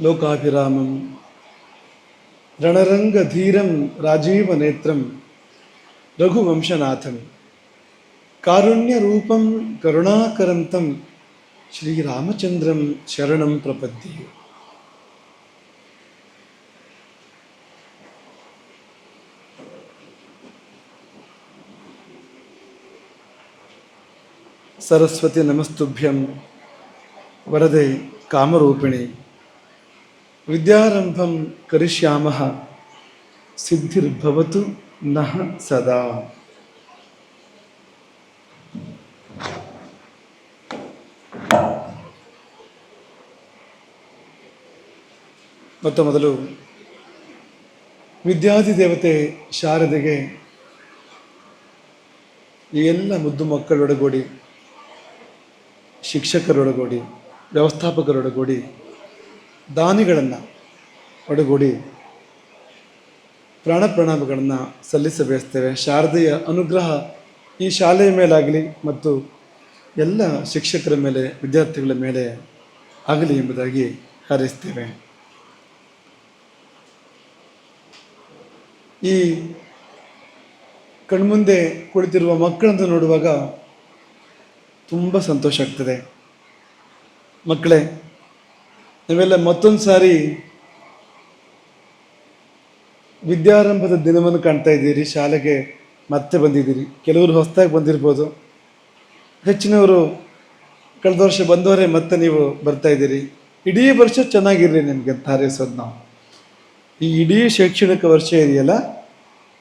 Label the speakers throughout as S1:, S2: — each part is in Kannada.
S1: లోకాభిరామం. రణరంగధీరం రాజీవనేత్రం రఘువంశనాథం. కారుణ్యరూపం కరుణాకరంతం శ్రీరామచంద్రం శరణం ప్రపద్ది సరస్వతి నమస్తుభ్యం. వరదే కామరూపిణి. ವಿದ್ಯಾರಂಭಂ ಕರಿಷ್ಯಾಮಃ, ಸಿದ್ಧಿರ್ಭವತು ನಃ ಸದಾ. ಮೊತ್ತ ಮೊದಲು ವಿದ್ಯಾಧಿ ದೇವತೆ ಶಾರದೆಗೆ ಈ ಎಲ್ಲ ಮುದ್ದು ಮಕ್ಕಳೊಡಗೂಡಿ, ಶಿಕ್ಷಕರೊಡಗೂಡಿ, ವ್ಯವಸ್ಥಾಪಕರೊಡಗೂಡಿ ದಾನಿಗಳನ್ನು ಒಡಗೂಡಿ ಪ್ರಾಣ ಪ್ರಣಾಮಗಳನ್ನು ಸಲ್ಲಿಸ ಬಯಸ್ತೇವೆ ಶಾರದೆಯ ಅನುಗ್ರಹ ಈ ಶಾಲೆಯ ಮೇಲಾಗಲಿ ಮತ್ತು ಎಲ್ಲ ಶಿಕ್ಷಕರ ಮೇಲೆ, ವಿದ್ಯಾರ್ಥಿಗಳ ಮೇಲೆ ಆಗಲಿ ಎಂಬುದಾಗಿ ಹಾರೈಸ್ತೇವೆ. ಈ ಕಣ್ಮುಂದೆ ಕುಳಿತಿರುವ ಮಕ್ಕಳನ್ನು ನೋಡುವಾಗ ತುಂಬ ಸಂತೋಷ ಆಗ್ತದೆ. ಮಕ್ಕಳೇ ನೀವೆಲ್ಲ ಮತ್ತೊಂದು ಸಾರಿ ವಿದ್ಯಾರಂಭದ ದಿನವನ್ನು ಕಾಣ್ತಾ ಇದ್ದೀರಿ, ಶಾಲೆಗೆ ಮತ್ತೆ ಬಂದಿದ್ದೀರಿ. ಕೆಲವರು ಹೊಸದಾಗಿ ಬಂದಿರ್ಬೋದು. ಹೆಚ್ಚಿನವರು ಕಳೆದ ವರ್ಷ ಬಂದವರೇ ಮತ್ತೆ ನೀವು ಬರ್ತಾ ಇದ್ದೀರಿ. ಇಡೀ ವರ್ಷ ಚೆನ್ನಾಗಿರ್ರಿ ನಿಮಗೆ ಅಂತ ಹಾರೈಸೋದು ನಾವು. ಈ ಇಡೀ ಶೈಕ್ಷಣಿಕ ವರ್ಷ ಇದೆಯಲ್ಲ,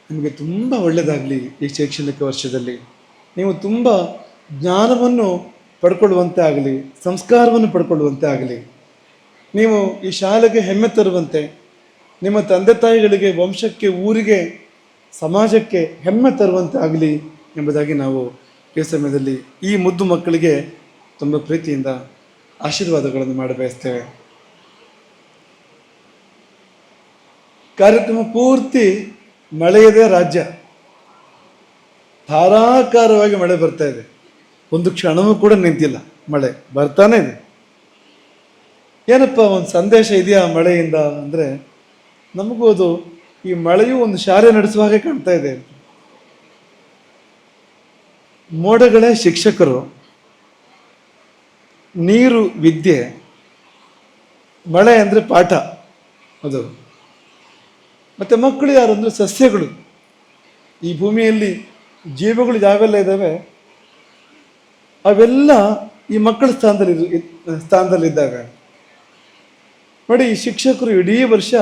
S1: ನಿಮಗೆ ತುಂಬ ಒಳ್ಳೆಯದಾಗಲಿ ಈ ಶೈಕ್ಷಣಿಕ ವರ್ಷದಲ್ಲಿ. ನೀವು ತುಂಬ ಜ್ಞಾನವನ್ನು ಪಡ್ಕೊಳ್ಳುವಂತೆ ಆಗಲಿ, ಸಂಸ್ಕಾರವನ್ನು ಪಡ್ಕೊಳ್ಳುವಂತೆ ಆಗಲಿ. ನೀವು ಈ ಶಾಲೆಗೆ ಹೆಮ್ಮೆ ತರುವಂತೆ ನಿಮ್ಮ ತಂದೆ ತಾಯಿಗಳಿಗೆ, ವಂಶಕ್ಕೆ, ಊರಿಗೆ, ಸಮಾಜಕ್ಕೆ ಹೆಮ್ಮೆ ತರುವಂತೆ ಆಗಲಿ ಎಂಬುದಾಗಿ ನಾವು ಈ ಸಮಯದಲ್ಲಿ ಈ ಮುದ್ದು ಮಕ್ಕಳಿಗೆ ತುಂಬ ಪ್ರೀತಿಯಿಂದ ಆಶೀರ್ವಾದಗಳನ್ನು ಮಾಡಬಯಸ್ತೇವೆ ಕಾರ್ಯಕ್ರಮ ಪೂರ್ತಿ ಮಳೆಯದೇ ರಾಜ್ಯ. ಧಾರಾಕಾರವಾಗಿ ಮಳೆ ಬರ್ತಾ ಇದೆ. ಒಂದು ಕ್ಷಣವೂ ಕೂಡ ನಿಂತಿಲ್ಲ. ಮಳೆ ಬರ್ತಾನೆ ಇದೆ. ಏನಪ್ಪ ಒಂದು ಸಂದೇಶ ಇದೆಯಾ ಮಳೆಯಿಂದ ಅಂದರೆ ನಮಗೂ ಅದು ಈ ಮಳೆಯು ಒಂದು ಶಾಲೆ ನಡೆಸುವ ಹಾಗೆ ಕಾಣ್ತಾ ಇದೆ. ಮೋಡಗಳೇ ಶಿಕ್ಷಕರು. ನೀರು, ವಿದ್ಯೆ. ಮಳೆ ಅಂದರೆ ಪಾಠ ಅದು. ಮತ್ತು ಮಕ್ಕಳು ಯಾರು ಅಂದರೆ ಸಸ್ಯಗಳು. ಈ ಭೂಮಿಯಲ್ಲಿ ಜೀವಗಳು ಯಾವೆಲ್ಲ ಇದ್ದಾವೆ ಅವೆಲ್ಲ ಈ ಮಕ್ಕಳ ಸ್ಥಾನದಲ್ಲಿ ಸ್ಥಾನದಲ್ಲಿದ್ದಾವೆ. ನೋಡಿ, ಈ ಶಿಕ್ಷಕರು ಇಡೀ ವರ್ಷ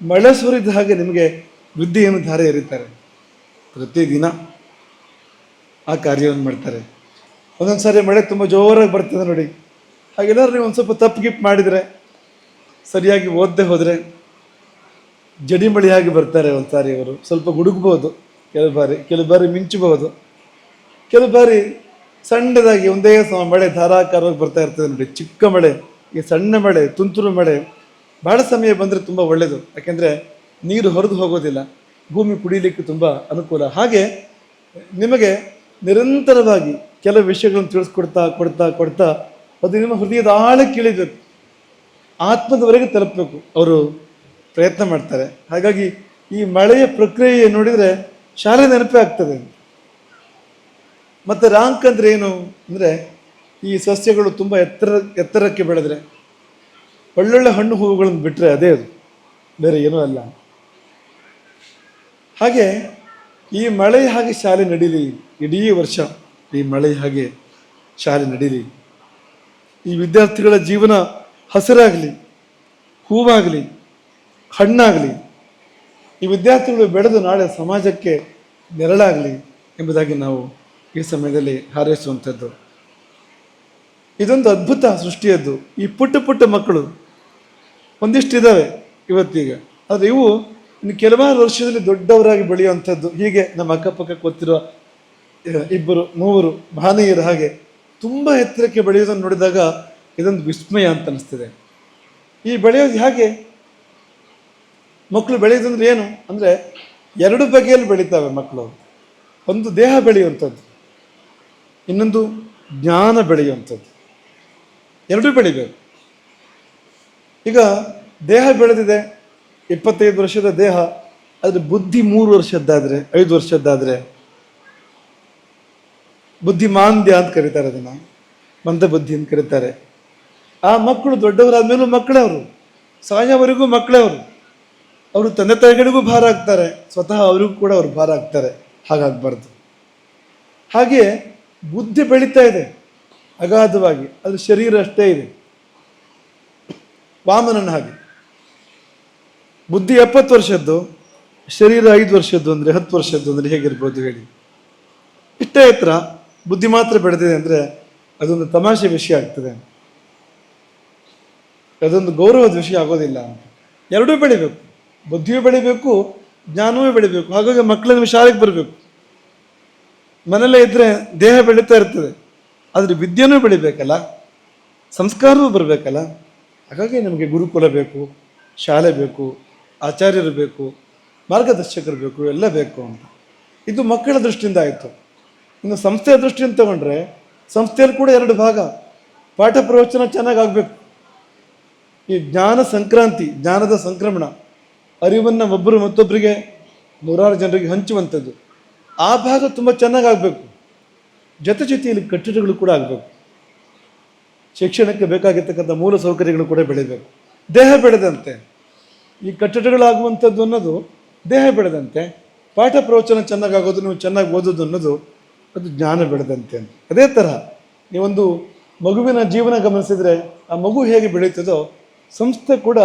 S1: ಮಳೆ ಸುರಿದ ಹಾಗೆ ನಿಮಗೆ ವೃದ್ಧಿಯನ್ನು ಧಾರೆ ಎರಿತಾರೆ. ಪ್ರತಿದಿನ ಆ ಕಾರ್ಯವನ್ನು ಮಾಡ್ತಾರೆ. ಒಂದೊಂದು ಸಾರಿ ಮಳೆ ತುಂಬ ಜೋರಾಗಿ ಬರ್ತದೆ ನೋಡಿ. ಹಾಗೆಲ್ಲರೂ ನೀವು ಒಂದು ಸ್ವಲ್ಪ ತಪ್ಪು ಗಿಪ್ ಮಾಡಿದರೆ, ಸರಿಯಾಗಿ ಓದದೆ ಹೋದರೆ ಜಡಿಮಳಿಯಾಗಿ ಬರ್ತಾರೆ ಒಂದು ಸಾರಿ ಅವರು. ಸ್ವಲ್ಪ ಗುಡುಗ್ಬೋದು, ಕೆಲವು ಬಾರಿ ಕೆಲವು ಬಾರಿ ಮಿಂಚಬಹುದು. ಕೆಲವು ಬಾರಿ ಸಣ್ಣದಾಗಿ ಒಂದೇ ಸಮ ಮಳೆ ಧಾರಾಕಾರವಾಗಿ ಬರ್ತಾ ಇರ್ತದೆ ನೋಡಿ. ಚಿಕ್ಕ ಮಳೆ, ಈ ಸಣ್ಣ ಮಳೆ, ತುಂತುರು ಮಳೆ ಬಹಳ ಸಮಯ ಬಂದರೆ ತುಂಬ ಒಳ್ಳೆಯದು ಯಾಕೆಂದರೆ ನೀರು ಹೊರದು ಹೋಗೋದಿಲ್ಲ. ಭೂಮಿ ಕುಡಿಯಲಿಕ್ಕೆ ತುಂಬ ಅನುಕೂಲ. ಹಾಗೆ ನಿಮಗೆ ನಿರಂತರವಾಗಿ ಕೆಲವು ವಿಷಯಗಳನ್ನು ತಿಳಿಸ್ಕೊಡ್ತಾ, ಕೊಡ್ತಾ ಕೊಡ್ತಾ ಅದು ನಿಮ್ಮ ಹೃದಯದ ಆಳಕ್ಕೆ ಇಳಿಬೇಕು ಆತ್ಮದವರೆಗೆ ತಲುಪಬೇಕು. ಅವರು ಪ್ರಯತ್ನ ಮಾಡ್ತಾರೆ. ಹಾಗಾಗಿ ಈ ಮಳೆಯ ಪ್ರಕ್ರಿಯೆ ನೋಡಿದರೆ ಶಾಲೆ ನೆನಪೇ ಆಗ್ತದೆ. ಮತ್ತು ರಾಂಕ್ ಅಂದರೆ ಏನು? ಅಂದರೆ ಈ ಸಸ್ಯಗಳು ತುಂಬ ಎತ್ತರ, ಎತ್ತರಕ್ಕೆ ಬೆಳೆದ್ರೆ. ಒಳ್ಳೊಳ್ಳೆ ಹಣ್ಣು ಹೂವುಗಳನ್ನು ಬಿಟ್ಟರೆ ಅದೇ ಅದು. ಬೇರೆ ಏನೂ ಅಲ್ಲ. ಹಾಗೆ ಈ ಮಳೆ ಹಾಗೆ ಶಾಲೆ ನಡೀಲಿ, ಇಡೀ ವರ್ಷ ಈ ಮಳೆ ಹಾಗೆ ಶಾಲೆ ನಡೀಲಿ. ಈ ವಿದ್ಯಾರ್ಥಿಗಳ ಜೀವನ ಹಸಿರಾಗಲಿ, ಹೂವಾಗಲಿ, ಹಣ್ಣಾಗಲಿ, ಈ ವಿದ್ಯಾರ್ಥಿಗಳು ಬೆಳೆದು ನಾಳೆ ಸಮಾಜಕ್ಕೆ ನೆರಳಾಗಲಿ ಎಂಬುದಾಗಿ ನಾವು ಈ ಸಮಯದಲ್ಲಿ ಹಾರೈಸುವಂಥದ್ದು. ಇದೊಂದು ಅದ್ಭುತ ಸೃಷ್ಟಿಯದ್ದು. ಈ ಪುಟ್ಟ ಪುಟ್ಟ ಮಕ್ಕಳು ಒಂದಿಷ್ಟು ಇದ್ದಾವೆ ಇವತ್ತೀಗ. ಆದರೆ ಇವು ಇನ್ನು ಕೆಲವಾರು ವರ್ಷದಲ್ಲಿ ದೊಡ್ಡವರಾಗಿ ಬೆಳೆಯುವಂಥದ್ದು. ಹೀಗೆ ನಮ್ಮ ಅಕ್ಕಪಕ್ಕ ಗೊತ್ತಿರೋ ಇಬ್ಬರು, ಮೂವರು ಮಹನೀಯರ ಹಾಗೆ ತುಂಬ ಎತ್ತರಕ್ಕೆ ಬೆಳೆಯೋದನ್ನು ನೋಡಿದಾಗ ಇದೊಂದು ವಿಸ್ಮಯ ಅಂತ ಅನಿಸ್ತಿದೆ. ಈ ಬೆಳೆಯೋದು ಹೇಗೆ? ಮಕ್ಕಳು ಬೆಳೆಯೋದಂದ್ರೆ ಏನು? ಅಂದರೆ ಎರಡು ಬಗೆಯಲ್ಲಿ ಬೆಳೀತಾವೆ ಮಕ್ಕಳು. ಒಂದು ದೇಹ ಬೆಳೆಯುವಂಥದ್ದು, ಇನ್ನೊಂದು ಜ್ಞಾನ ಬೆಳೆಯುವಂಥದ್ದು. ಎರಡೂ ಬೆಳಿಬೇಕು. ಈಗ ದೇಹ ಬೆಳೆದಿದೆ. ಇಪ್ಪತ್ತೈದು ವರ್ಷದ ದೇಹ ಅದ್ರ ಬುದ್ಧಿ ಮೂರು ವರ್ಷದ್ದಾದರೆ, ಐದು ವರ್ಷದ್ದಾದ್ರೆ. ಬುದ್ಧಿಮಾಂದ್ಯ ಅಂತ ಕರೀತಾರೆ ಅದನ್ನು. ಮಂದ ಬುದ್ಧಿ ಅಂತ ಕರೀತಾರೆ. ಆ ಮಕ್ಕಳು ದೊಡ್ಡವರಾದ್ಮೇಲೂ ಮಕ್ಕಳೇ ಅವರು. ಸಾಯವರೆಗೂ ಮಕ್ಕಳೇ ಅವರು. ಅವರು ತಂದೆ ತಾಯಿಗಳಿಗೂ ಭಾರ ಆಗ್ತಾರೆ. ಸ್ವತಃ ಅವರಿಗೂ ಕೂಡ ಅವರು ಭಾರ ಆಗ್ತಾರೆ. ಹಾಗಾಗಬಾರ್ದು. ಹಾಗೆ ಬುದ್ಧಿ ಬೆಳೀತಾ ಇದೆ. ಅಗಾಧವಾಗಿ. ಅದು ಶರೀರ ಅಷ್ಟೇ ಇದೆ. ವಾಮನನ ಹಾಗೆ. ಬುದ್ಧಿ ಎಪ್ಪತ್ತು ವರ್ಷದ್ದು, ಶರೀರ ಐದು ವರ್ಷದ್ದು ಅಂದರೆ ಹತ್ತು ವರ್ಷದ್ದು ಅಂದರೆ ಹೇಗಿರ್ಬೋದು ಹೇಳಿ. ಇಷ್ಟೇ ಹತ್ರ ಬುದ್ಧಿ ಮಾತ್ರ ಬೆಳೆದಿದೆ ಅಂದರೆ ಅದೊಂದು ತಮಾಷೆ ವಿಷಯ ಆಗ್ತದೆ. ಅದೊಂದು ಗೌರವದ ವಿಷಯ ಆಗೋದಿಲ್ಲ ಎರಡೂ ಬೆಳಿಬೇಕು. ಬುದ್ಧಿಯೂ ಬೆಳಿಬೇಕು, ಜ್ಞಾನವೂ ಬೆಳಿಬೇಕು. ಹಾಗಾಗಿ ಮಕ್ಕಳನ್ನು ಶಾಲೆಗೆ ಬರಬೇಕು. ಮನೆಯಲ್ಲೇ ಇದ್ದರೆ ದೇಹ ಬೆಳೀತಾ ಇರ್ತದೆ. ಆದರೆ ವಿದ್ಯೆನೂ ಬೆಳಿಬೇಕಲ್ಲ? ಸಂಸ್ಕಾರವೂ ಬರಬೇಕಲ್ಲ? ಹಾಗಾಗಿ ನಮಗೆ ಗುರುಕುಲ ಬೇಕು, ಶಾಲೆ ಬೇಕು, ಆಚಾರ್ಯರು ಬೇಕು, ಮಾರ್ಗದರ್ಶಕರು ಬೇಕು, ಎಲ್ಲ ಬೇಕು ಅಂತ. ಇದು ಮಕ್ಕಳ ದೃಷ್ಟಿಯಿಂದ ಆಯಿತು. ಇನ್ನು ಸಂಸ್ಥೆಯ ದೃಷ್ಟಿಯಿಂದ ತಗೊಂಡ್ರೆ ಸಂಸ್ಥೆಯಲ್ಲಿ ಕೂಡ ಎರಡು ಭಾಗ. ಪಾಠ ಪ್ರವಚನ ಚೆನ್ನಾಗಿ ಆಗಬೇಕು ಈ ಜ್ಞಾನ ಸಂಕ್ರಾಂತಿ, ಜ್ಞಾನದ ಸಂಕ್ರಮಣ, ಅರಿವನ್ನು ಒಬ್ಬರು ಮತ್ತೊಬ್ಬರಿಗೆ ನೂರಾರು ಜನರಿಗೆ ಹಂಚುವಂಥದ್ದು. ಆ ಭಾಗ ತುಂಬ ಚೆನ್ನಾಗಿ ಆಗಬೇಕು ಜೊತೆ ಜೊತೆಯಲ್ಲಿ ಕಟ್ಟಡಗಳು ಕೂಡ ಆಗಬೇಕು. ಶಿಕ್ಷಣಕ್ಕೆ ಬೇಕಾಗಿರ್ತಕ್ಕಂಥ ಮೂಲ ಸೌಕರ್ಯಗಳು ಕೂಡ ಬೆಳೀಬೇಕು ದೇಹ ಬೆಳೆದಂತೆ. ಈ ಕಟ್ಟಡಗಳಾಗುವಂಥದ್ದು ಅನ್ನೋದು ದೇಹ ಬೆಳೆದಂತೆ. ಪಾಠ ಪ್ರವಚನ ಚೆನ್ನಾಗಾಗೋದು, ನೀವು ಚೆನ್ನಾಗಿ ಓದೋದು ಅನ್ನೋದು ಅದು ಜ್ಞಾನ ಬೆಳೆದಂತೆ ಅಂತ. ಅದೇ ಥರ ನೀವೊಂದು ಮಗುವಿನ ಜೀವನ ಗಮನಿಸಿದರೆ ಆ ಮಗು ಹೇಗೆ ಬೆಳೀತದೋ ಸಂಸ್ಥೆ ಕೂಡ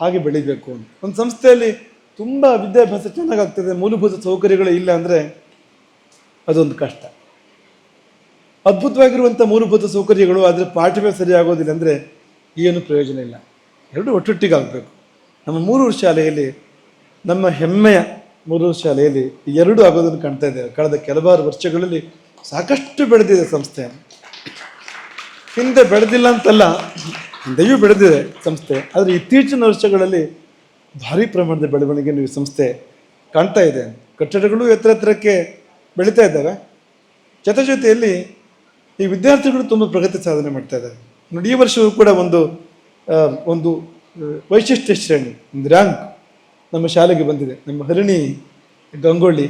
S1: ಹಾಗೆ ಬೆಳಿಬೇಕು ಅಂತ. ಒಂದು ಸಂಸ್ಥೆಯಲ್ಲಿ ತುಂಬ ವಿದ್ಯಾಭ್ಯಾಸ ಚೆನ್ನಾಗಾಗ್ತದೆ, ಮೂಲಭೂತ ಸೌಕರ್ಯಗಳು ಇಲ್ಲ ಅಂದರೆ ಅದೊಂದು ಕಷ್ಟ. ಅದ್ಭುತವಾಗಿರುವಂಥ ಮೂಲಭೂತ ಸೌಕರ್ಯಗಳು ಆದರೆ ಪಾಠವೇ ಸರಿಯಾಗೋದಿಲ್ಲ ಅಂದರೆ ಏನು ಪ್ರಯೋಜನ ಇಲ್ಲ. ಎರಡು ಒಟ್ಟೊಟ್ಟಿಗಾಗಬೇಕು. ನಮ್ಮ ವರ್ಷ ಶಾಲೆಯಲ್ಲಿ, ನಮ್ಮ ಹೆಮ್ಮೆಯ ಮೂರೂರು ಶಾಲೆಯಲ್ಲಿ ಎರಡು ಆಗೋದನ್ನು ಕಾಣ್ತಾ ಇದ್ದೇವೆ ಕಳೆದ ಕೆಲವಾರು ವರ್ಷಗಳಲ್ಲಿ ಸಾಕಷ್ಟು ಬೆಳೆದಿದೆ ಸಂಸ್ಥೆ. ಹಿಂದೆ ಬೆಳೆದಿಲ್ಲ ಅಂತಲ್ಲ, ಹಿಂದೆಯೂ ಬೆಳೆದಿದೆ ಸಂಸ್ಥೆ. ಆದರೆ ಇತ್ತೀಚಿನ ವರ್ಷಗಳಲ್ಲಿ ಭಾರಿ ಪ್ರಮಾಣದ ಬೆಳವಣಿಗೆಯನ್ನು ಈ ಸಂಸ್ಥೆ ಕಾಣ್ತಾ ಇದೆ. ಕಟ್ಟಡಗಳು ಎತ್ತರ ಎತ್ತರಕ್ಕೆ ಬೆಳೀತಾ ಇದ್ದಾವೆ. ಜೊತೆ ಜೊತೆಯಲ್ಲಿ ಈ ವಿದ್ಯಾರ್ಥಿಗಳು ತುಂಬ ಪ್ರಗತಿ ಸಾಧನೆ ಮಾಡ್ತಾ ಇದ್ದಾರೆ. ನೋಡಿ, ಈ ವರ್ಷವೂ ಕೂಡ ಒಂದು ಒಂದು ವೈಶಿಷ್ಟ್ಯ ಶ್ರೇಣಿ, ಒಂದು ರ್ಯಾಂಕ್ ನಮ್ಮ ಶಾಲೆಗೆ ಬಂದಿದೆ. ನಮ್ಮ ಹರಿಣಿ ಗಂಗೊಳ್ಳಿ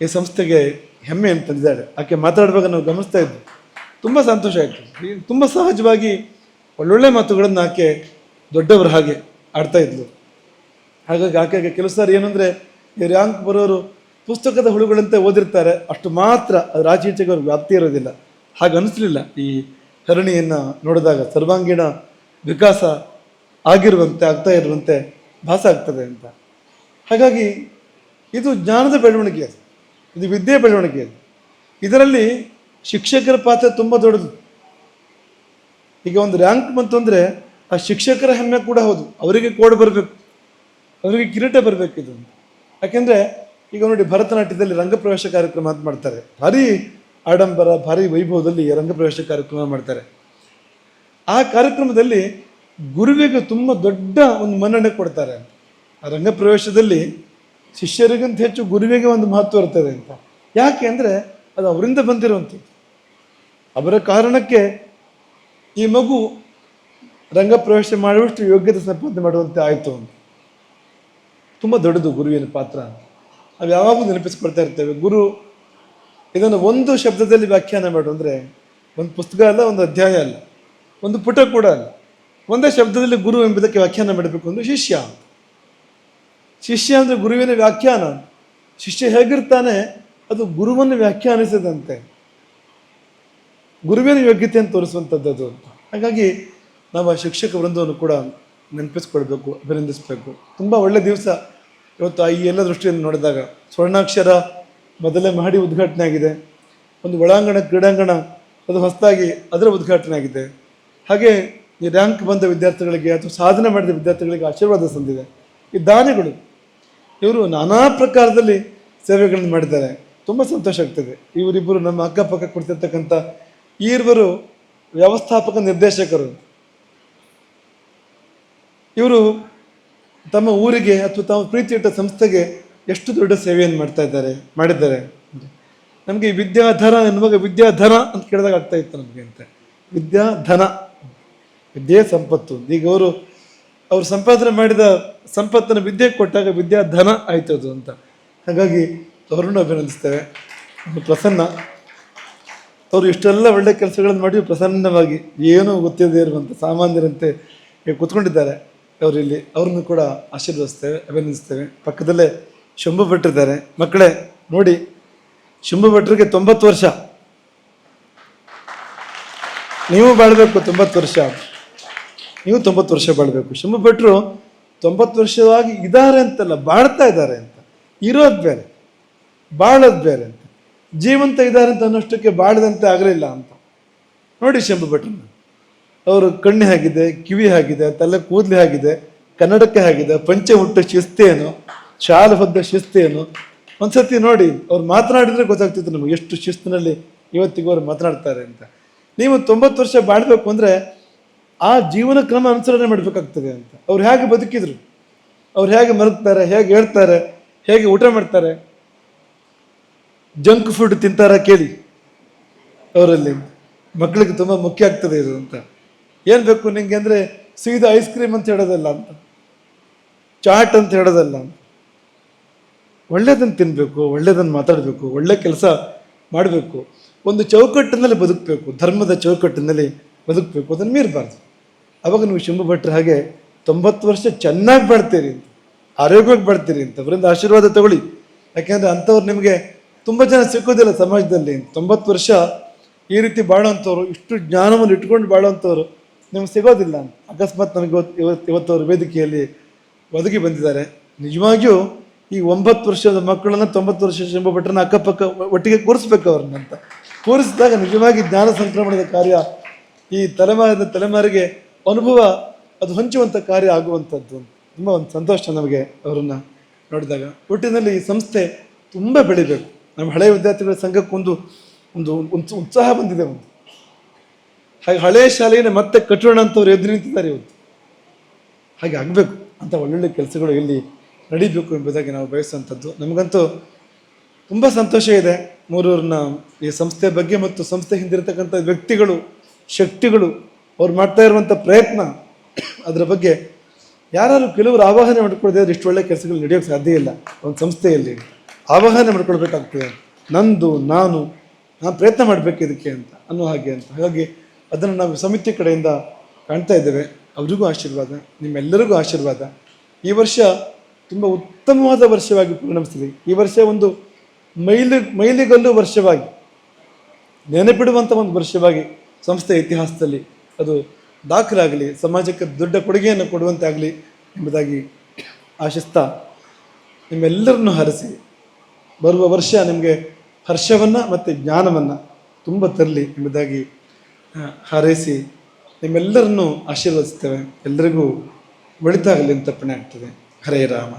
S1: ಈ ಸಂಸ್ಥೆಗೆ ಹೆಮ್ಮೆ ಅಂತ ತಂದಿದ್ದಾಳೆ ಆಕೆ ಮಾತಾಡುವಾಗ ನಾವು ಗಮನಿಸ್ತಾ ಇದ್ವಿ. ತುಂಬ ಸಂತೋಷ ಆಯಿತು. ತುಂಬ ಸಹಜವಾಗಿ ಒಳ್ಳೊಳ್ಳೆ ಮಾತುಗಳನ್ನು ಆಕೆ ದೊಡ್ಡವರ ಹಾಗೆ ಆಡ್ತಾ ಇದ್ಲು. ಹಾಗಾಗಿ ಆಕೆಗೆ ಕೆಲವು ಸಾರಿ ಏನಂದರೆ, ಈ ರ್ಯಾಂಕ್ ಬರೋರು ಪುಸ್ತಕದ ಹುಳುಗಳಂತೆ ಓದಿರ್ತಾರೆ. ಅಷ್ಟು ಮಾತ್ರ ಅದು ಆಚೆ ಈಚೆಗೆ ಅವ್ರಿಗೆ ವ್ಯಾಪ್ತಿ ಇರೋದಿಲ್ಲ. ಹಾಗೆ ಅನಿಸ್ಲಿಲ್ಲ. ಈ ಹರಣಿಯನ್ನು ನೋಡಿದಾಗ ಸರ್ವಾಂಗೀಣ ವಿಕಾಸ ಆಗಿರುವಂತೆ, ಆಗ್ತಾ ಇರುವಂತೆ ಭಾಸ ಆಗ್ತದೆ ಅಂತ. ಹಾಗಾಗಿ ಇದು ಜ್ಞಾನದ ಬೆಳವಣಿಗೆ ಅದು. ಇದು ವಿದ್ಯೆ ಬೆಳವಣಿಗೆ ಅದು. ಇದರಲ್ಲಿ ಶಿಕ್ಷಕರ ಪಾತ್ರ ತುಂಬ ದೊಡ್ಡದು. ಈಗ ಒಂದು ರ್ಯಾಂಕ್ ಬಂತು ಅಂದರೆ ಆ ಶಿಕ್ಷಕರ ಹೆಮ್ಮೆ ಕೂಡ ಹೌದು. ಅವರಿಗೆ ಕೋಡ್ ಬರಬೇಕು. ಅವರಿಗೆ ಕಿರೀಟ ಬರಬೇಕು ಇದು ಯಾಕೆಂದರೆ ಈಗ ನೋಡಿ ಭರತನಾಟ್ಯದಲ್ಲಿ ರಂಗಪ್ರವೇಶ ಕಾರ್ಯಕ್ರಮ ಅಂತ ಮಾಡ್ತಾರೆ. ಭಾರಿ ಆಡಂಬರ, ಭಾರಿ ವೈಭವದಲ್ಲಿ ರಂಗಪ್ರವೇಶ ಕಾರ್ಯಕ್ರಮ ಮಾಡ್ತಾರೆ. ಆ ಕಾರ್ಯಕ್ರಮದಲ್ಲಿ ಗುರುವಿಗೆ ತುಂಬ ದೊಡ್ಡ ಒಂದು ಮನ್ನಣೆ ಕೊಡ್ತಾರೆ. ಆ ರಂಗಪ್ರವೇಶದಲ್ಲಿ ಶಿಷ್ಯರಿಗಿಂತ ಹೆಚ್ಚು ಗುರುವಿಗೆ ಒಂದು ಮಹತ್ವ ಇರ್ತದೆ ಅಂತ. ಯಾಕೆ ಅಂದರೆ ಅದು ಅವರಿಂದ ಬಂದಿರುವಂಥದ್ದು. ಅವರ ಕಾರಣಕ್ಕೆ ಈ ಮಗು ರಂಗಪ್ರವೇಶ ಮಾಡುವಷ್ಟು ಯೋಗ್ಯತೆ ಸಂಪಾದನೆ ಮಾಡುವಂತೆ ಆಯಿತು ಅಂತ. ತುಂಬ ದೊಡ್ಡದು ಗುರುವಿನ ಪಾತ್ರ ಅವು ಯಾವಾಗಲೂ ನೆನಪಿಸ್ಕೊಳ್ತಾ ಇರ್ತೇವೆ, ಗುರು ಇದನ್ನು ಒಂದು ಶಬ್ದದಲ್ಲಿ ವ್ಯಾಖ್ಯಾನ ಮಾಡು ಅಂದರೆ ಒಂದು ಪುಸ್ತಕ ಅಲ್ಲ, ಒಂದು ಅಧ್ಯಾಯ ಅಲ್ಲ, ಒಂದು ಪುಟ ಕೂಡ ಅಲ್ಲ. ಒಂದೇ ಶಬ್ದದಲ್ಲಿ ಗುರು ಎಂಬುದಕ್ಕೆ ವ್ಯಾಖ್ಯಾನ ಮಾಡಬೇಕು ಅಂದರೆ ಶಿಷ್ಯ. ಶಿಷ್ಯ ಅಂದರೆ ಗುರುವಿನ ವ್ಯಾಖ್ಯಾನ. ಶಿಷ್ಯ ಹೇಗಿರ್ತಾನೆ? ಅದು ಗುರುವನ್ನು ವ್ಯಾಖ್ಯಾನಿಸದಂತೆ. ಗುರುವಿನ ಯೋಗ್ಯತೆಯನ್ನು ತೋರಿಸುವಂಥದ್ದು ಅದು ಹಾಗಾಗಿ ನಾವು ಆ ಶಿಕ್ಷಕ ವೃಂದವನ್ನು ಕೂಡ ನೆನಪಿಸ್ಕೊಳ್ಬೇಕು, ಅಭಿನಂದಿಸಬೇಕು. ತುಂಬ ಒಳ್ಳೆ ದಿವಸ. ಇವತ್ತು ಈ ಎಲ್ಲ ದೃಷ್ಟಿಯನ್ನು ನೋಡಿದಾಗ ಸ್ವರ್ಣಾಕ್ಷರ ಮೊದಲೇ ಮಹಡಿ ಉದ್ಘಾಟನೆ ಆಗಿದೆ. ಒಂದು ಒಳಾಂಗಣ, ಕ್ರೀಡಾಂಗಣ, ಅದು ಹೊಸದಾಗಿ ಅದರ ಉದ್ಘಾಟನೆ ಆಗಿದೆ. ಹಾಗೆ ಈ ರ್ಯಾಂಕ್ ಬಂದ ವಿದ್ಯಾರ್ಥಿಗಳಿಗೆ ಅಥವಾ ಸಾಧನೆ ಮಾಡಿದ ವಿದ್ಯಾರ್ಥಿಗಳಿಗೆ ಆಶೀರ್ವಾದ ಸಂದಿದೆ. ಈ ದಾನಿಗಳು, ಇವರು ನಾನಾ ಪ್ರಕಾರದಲ್ಲಿ ಸೇವೆಗಳನ್ನು ಮಾಡಿದ್ದಾರೆ. ತುಂಬ ಸಂತೋಷ ಆಗ್ತದೆ. ಇವರಿಬ್ಬರು ನಮ್ಮ ಅಕ್ಕಪಕ್ಕ ಕೊಡ್ತಿರ್ತಕ್ಕಂಥ ಈರ್ವರು ವ್ಯವಸ್ಥಾಪಕ ನಿರ್ದೇಶಕರು. ಇವರು ತಮ್ಮ ಊರಿಗೆ ಅಥವಾ ತಮ್ಮ ಪ್ರೀತಿಯಿಟ್ಟ ಸಂಸ್ಥೆಗೆ ಎಷ್ಟು ದೊಡ್ಡ ಸೇವೆಯನ್ನು ಮಾಡ್ತಾ ಇದ್ದಾರೆ, ಮಾಡಿದ್ದಾರೆ ನಮಗೆ ವಿದ್ಯಾಧನ ಎನ್ನುವಾಗ ವಿದ್ಯಾಧನ ಅಂತ ಕೇಳಿದಾಗ ಆಗ್ತಾ ಇತ್ತು ನಮಗೆ ಅಂತ. ವಿದ್ಯಾಧನ. ವಿದ್ಯೆ ಸಂಪತ್ತು. ಈಗ ಅವರು ಅವರು ಸಂಪಾದನೆ ಮಾಡಿದ ಸಂಪತ್ತನ್ನು ವಿದ್ಯೆ ಕೊಟ್ಟಾಗ ವಿದ್ಯಾಧನ ಆಯಿತು ಅದು ಅಂತ. ಹಾಗಾಗಿ ಅವರನ್ನು ಅಭಿನಂದಿಸ್ತೇವೆ. ಪ್ರಸನ್ನ. ಅವರು ಇಷ್ಟೆಲ್ಲ ಒಳ್ಳೆ ಕೆಲಸಗಳನ್ನು ಮಾಡಿ ಪ್ರಸನ್ನವಾಗಿ ಏನೂ ಗೊತ್ತಿಲ್ಲದೆ ಇರುವಂಥ ಸಾಮಾನ್ಯರಂತೆ ಕೂತ್ಕೊಂಡಿದ್ದಾರೆ. ಅವರಿಲ್ಲಿ ಅವ್ರನ್ನು ಕೂಡ ಆಶೀರ್ವದಿಸ್ತೇವೆ, ಅಭಿನಂದಿಸ್ತೇವೆ. ಪಕ್ಕದಲ್ಲೇ ಶಂಭು ಭಟ್ರಿದ್ದಾರೆ ಮಕ್ಕಳೇ, ನೋಡಿ ಶಂಭು ಭಟ್ರಿಗೆ ತೊಂಬತ್ತು ವರ್ಷ. ನೀವು ಬಾಳಬೇಕು ತೊಂಬತ್ತು ವರ್ಷ. ನೀವು ತೊಂಬತ್ತು ವರ್ಷ ಬಾಳಬೇಕು. ಶಂಭು ಭಟ್ರು ತೊಂಬತ್ತು ವರ್ಷವಾಗಿ ಇದ್ದಾರೆ ಅಂತಲ್ಲ, ಬಾಳ್ತಾ ಇದ್ದಾರೆ ಅಂತ. ಇರೋದು ಬೇರೆ, ಬಾಳೋದು ಬೇರೆ ಅಂತ. ಜೀವಂತ ಇದ್ದಾರೆ ಅಂತ ಅನ್ನೋಷ್ಟಕ್ಕೆ ಬಾಳದಂತೆ ಆಗಲಿಲ್ಲ ಅಂತ. ನೋಡಿ ಶಂಭು ಭಟ್ರನ್ನ ಅವರು ಕಣ್ಣು ಆಗಿದೆ ಕಿವಿ ಆಗಿದೆ ತಲೆ ಕೂದಲು ಆಗಿದೆ ಕನ್ನಡಕ್ಕೆ ಆಗಿದೆ ಪಂಚೆ ಹುಟ್ಟು, ಶಿಸ್ತೇನು ಶಾಲು ಹೊದ್ದ ಶಿಸ್ತೇನು? ಒಂದ್ಸತಿ ನೋಡಿ, ಅವ್ರು ಮಾತನಾಡಿದ್ರೆ ಗೊತ್ತಾಗ್ತಿತ್ತು ನಮಗೆ ಎಷ್ಟು ಶಿಸ್ತಿನಲ್ಲಿ ಇವತ್ತಿಗೂ ಅವ್ರು ಮಾತನಾಡ್ತಾರೆ ಅಂತ. ನೀವು ತೊಂಬತ್ತು ವರ್ಷ ಬಾಳ್ಬೇಕು ಅಂದ್ರೆ ಆ ಜೀವನ ಕ್ರಮ ಅನುಸರಣೆ ಮಾಡಬೇಕಾಗ್ತದೆ ಅಂತ. ಅವ್ರು ಹೇಗೆ ಬದುಕಿದ್ರು? ಅವ್ರು ಹೇಗೆ ಮಲಗ್ತಾರೆ ಹೇಗೆ ಹೇಳ್ತಾರೆ, ಹೇಗೆ ಊಟ ಮಾಡ್ತಾರೆ? ಜಂಕ್ ಫುಡ್ ತಿಂತಾರ ಕೇಳಿ ಅವರಲ್ಲಿ. ಮಕ್ಕಳಿಗೆ ತುಂಬ ಮುಖ್ಯ ಆಗ್ತದೆ ಇದು ಅಂತ. ಏನು ಬೇಕು ನಿಮಗೆ ಅಂದರೆ ಸೀದಾ ಐಸ್ ಕ್ರೀಮ್ ಅಂತ ಹೇಳೋದಲ್ಲ ಅಂತ. ಚಾಟ್ ಅಂತ ಹೇಳೋದಲ್ಲ ಅಂತ. ಒಳ್ಳೇದನ್ನು ತಿನ್ನಬೇಕು ಒಳ್ಳೆಯದನ್ನು ಮಾತಾಡಬೇಕು, ಒಳ್ಳೆ ಕೆಲಸ ಮಾಡಬೇಕು, ಒಂದು ಚೌಕಟ್ಟಿನಲ್ಲಿ ಬದುಕಬೇಕು, ಧರ್ಮದ ಚೌಕಟ್ಟಿನಲ್ಲಿ ಬದುಕಬೇಕು, ಅದನ್ನು ಮೀರಬಾರ್ದು. ಅವಾಗ ನೀವು ಶಂಭು ಭಟ್ರ ಹಾಗೆ ತೊಂಬತ್ತು ವರ್ಷ ಚೆನ್ನಾಗಿ ಬಾಳ್ತೀರಿ ಅಂತ, ಆರೋಗ್ಯವಾಗಿ ಬಾಳ್ತೀರಿ ಅಂತ, ಅವರಿಂದ ಆಶೀರ್ವಾದ ತಗೊಳ್ಳಿ. ಯಾಕೆಂದರೆ ಅಂಥವ್ರು ನಿಮಗೆ ತುಂಬ ಜನ ಸಿಕ್ಕೋದಿಲ್ಲ ಸಮಾಜದಲ್ಲಿ. ತೊಂಬತ್ತು ವರ್ಷ ಈ ರೀತಿ ಬಾಳೋಂಥವ್ರು, ಇಷ್ಟು ಜ್ಞಾನವನ್ನು ಇಟ್ಕೊಂಡು ಬಾಳೋಂಥವ್ರು ನಿಮ್ಗೆ ಸಿಗೋದಿಲ್ಲ. ಅಕಸ್ಮಾತ್ ನನಗೆ ಇವತ್ತು ಇವತ್ತು ಅವ್ರ ವೇದಿಕೆಯಲ್ಲಿ ಒದಗಿ ಬಂದಿದ್ದಾರೆ. ನಿಜವಾಗಿಯೂ ಈ ಒಂಬತ್ತು ವರ್ಷದ ಮಕ್ಕಳನ್ನ ತೊಂಬತ್ತು ವರ್ಷ ಶಂಭು ಭಟ್ರನ್ನ ಅಕ್ಕಪಕ್ಕ ಒಟ್ಟಿಗೆ ಕೂರಿಸ್ಬೇಕು ಅವ್ರನ್ನ ಅಂತ. ಕೂರಿಸಿದಾಗ ನಿಜವಾಗಿ ಜ್ಞಾನ ಸಂಕ್ರಮಣದ ಕಾರ್ಯ ಈ ತಲೆಮಾರಿನ ತಲೆಮಾರಿಗೆ ಅನುಭವ ಅದು ಹಂಚುವಂಥ ಕಾರ್ಯ ಆಗುವಂಥದ್ದು ತುಂಬ ಒಂದು ಸಂತೋಷ ನಮಗೆ ಅವರನ್ನು ನೋಡಿದಾಗ. ಒಟ್ಟಿನಲ್ಲಿ ಈ ಸಂಸ್ಥೆ ತುಂಬ ಬೆಳಿಬೇಕು. ನಮ್ಮ ಹಳೆಯ ವಿದ್ಯಾರ್ಥಿಗಳ ಸಂಘಕ್ಕೊಂದು ಒಂದು ಒಂದು ಉತ್ಸಾಹ ಬಂದಿದೆ ಒಂದು. ಹಾಗೆ ಹಳೆಯ ಶಾಲೆಯನ್ನು ಮತ್ತೆ ಕಟ್ಟೋಣ ಅಂತವ್ರು ಎದುರು ನಿಂತಿದ್ದಾರೆ ಇವತ್ತು. ಹಾಗೆ ಆಗಬೇಕು ಅಂತ ಒಳ್ಳೊಳ್ಳೆ ಕೆಲಸಗಳು ಇಲ್ಲಿ ನಡೀಬೇಕು ಎಂಬುದಾಗಿ ನಾವು ಬಯಸುವಂಥದ್ದು. ನಮಗಂತೂ ತುಂಬ ಸಂತೋಷ ಇದೆ ಮೂರೂರಿನ ಈ ಸಂಸ್ಥೆ ಬಗ್ಗೆ ಮತ್ತು ಸಂಸ್ಥೆ ಹಿಂದಿರತಕ್ಕಂಥ ವ್ಯಕ್ತಿಗಳು, ಶಕ್ತಿಗಳು ಅವ್ರು ಮಾಡ್ತಾ ಇರುವಂಥ ಪ್ರಯತ್ನ ಅದರ ಬಗ್ಗೆ ಯಾರು ಕೆಲವರು ಆವಾಹನೆ ಮಾಡ್ಕೊಳ್ಳದೆ ಆದರೆ ಇಷ್ಟು ಒಳ್ಳೆ ಕೆಲಸಗಳು ನಡೆಯೋಕ್ಕೆ ಸಾಧ್ಯ ಇಲ್ಲ. ಒಂದು ಸಂಸ್ಥೆಯಲ್ಲಿ ಆವಾಹನೆ ಮಾಡ್ಕೊಳ್ಬೇಕಾಗ್ತದೆ ನಂದು, ನಾನು ನಾನು ಪ್ರಯತ್ನ ಮಾಡಬೇಕು ಇದಕ್ಕೆ ಅಂತ ಅನ್ನೋ ಹಾಗೆ ಅಂತ. ಹಾಗಾಗಿ ಅದನ್ನು ನಾವು ಸಮಿತಿ ಕಡೆಯಿಂದ ಕಾಣ್ತಾ ಇದ್ದೇವೆ. ಅವರಿಗೂ ಆಶೀರ್ವಾದ, ನಿಮ್ಮೆಲ್ಲರಿಗೂ ಆಶೀರ್ವಾದ. ಈ ವರ್ಷ ತುಂಬ ಉತ್ತಮವಾದ ವರ್ಷವಾಗಿ ಪರಿಣಮಿಸ್ತದೆ ಈ ವರ್ಷ ಒಂದು ಮೈಲಿ, ಮೈಲಿಗಲ್ಲು ವರ್ಷವಾಗಿ ನೆನಪಿಡುವಂಥ ಒಂದು ವರ್ಷವಾಗಿ ಸಂಸ್ಥೆ ಇತಿಹಾಸದಲ್ಲಿ ಅದು ದಾಖಲಾಗಲಿ, ಸಮಾಜಕ್ಕೆ ದೊಡ್ಡ ಕೊಡುಗೆಯನ್ನು ಕೊಡುವಂತೆ ಆಗಲಿ ಎಂಬುದಾಗಿ ಆಶಿಸ್ತಾ ನಿಮ್ಮೆಲ್ಲರನ್ನು ಹರಿಸಿ, ಬರುವ ವರ್ಷ ನಿಮಗೆ ಹರ್ಷವನ್ನು ಮತ್ತು ಜ್ಞಾನವನ್ನು ತುಂಬ ತರಲಿ ಎಂಬುದಾಗಿ ಹಾರೈಸಿ ನಿಮ್ಮೆಲ್ಲರನ್ನು ಆಶೀರ್ವದಿಸ್ತೇವೆ. ಎಲ್ಲರಿಗೂ ಒಳಿತಾಗಲಿ ಅಂತ ಆಗ್ತದೆ. ഹരേ രാമ